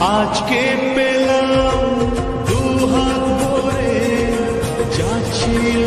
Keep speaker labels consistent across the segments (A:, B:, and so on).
A: আজকে পেলাম দু হাত ভরে যাচ্ছিল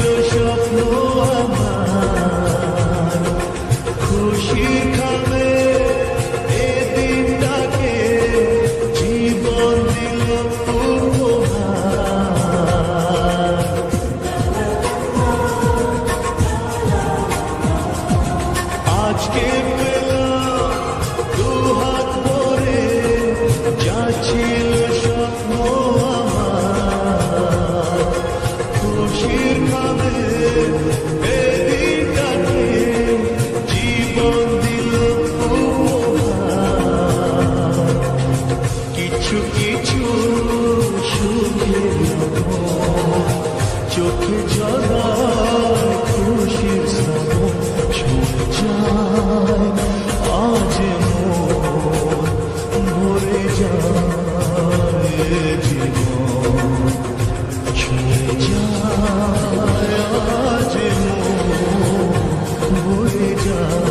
A: সুখের চোখে জড়ায় খুশির যায় আজ ভরে যায় জীবন ছুঁয়ে যায় আজ ভরে যায়।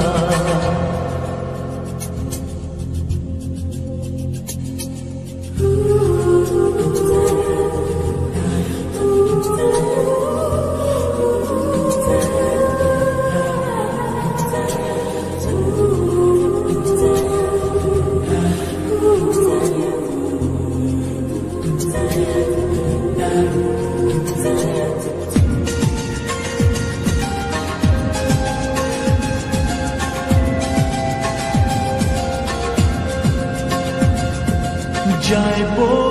A: যায় বই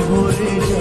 A: ভরে